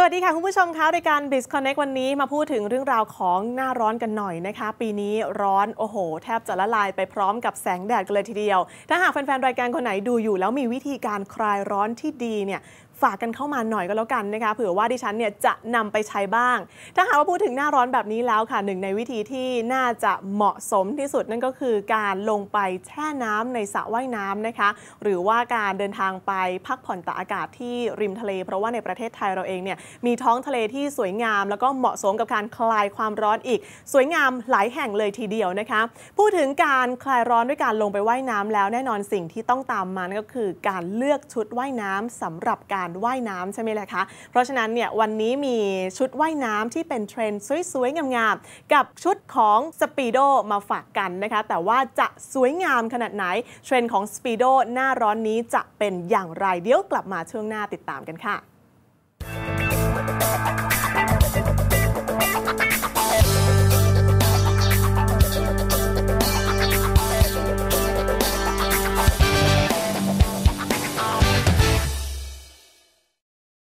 สวัสดีค่ะ คุณผู้ชมคะรายการ b i z Connect วันนี้มาพูดถึงเรื่องราวของหน้าร้อนกันหน่อยนะคะ ปีนี้ร้อนโอ้โห แทบจะละลายไปพร้อมกับแสงแดดกันเลยทีเดียว ถ้าหากแฟนๆ รายการคนไหนดูอยู่แล้วมีวิธีการคลายร้อนที่ดีเนี่ย ฝากกันเข้ามาหน่อยก็แล้วกันนะคะเผื่อว่าดิฉันเนี่ยจะนำไปใช้บ้าง ถ้าหากว่าพูดถึงหน้าร้อนแบบนี้แล้วค่ะหนึ่งในวิธีที่น่าจะเหมาะสมที่สุดนั่นก็คือการลงไปแช่น้ำในสระว่ายน้ำนะคะ หรือว่าการเดินทางไปพักผ่อนตากอากาศที่ริมทะเล เพราะว่าในประเทศไทยเราเองเนี่ยมีท้องทะเลที่สวยงาม แล้วก็เหมาะสมกับการคลายความร้อนอีก สวยงามหลายแห่งเลยทีเดียวนะคะ พูดถึงการคลายร้อนด้วยการลงไปว่ายน้ำแล้วแน่นอนสิ่งที่ต้องตามมันก็คือการเลือกชุดว่ายน้ำสำหรับการการว่ายน้ำใช่ไหมล่ะคะ เพราะฉะนั้นเนี่ยวันนี้มีชุดว่ายน้ำที่เป็นเทรนด์สวยๆ งามๆ กับชุดของสปีโดมาฝากกันนะคะ แต่ว่าจะสวยงามขนาดไหน เทรนด์ของสปีโดหน้าร้อนนี้จะเป็นอย่างไร เดี๋ยวกลับมาช่วงหน้าติดตามกันค่ะ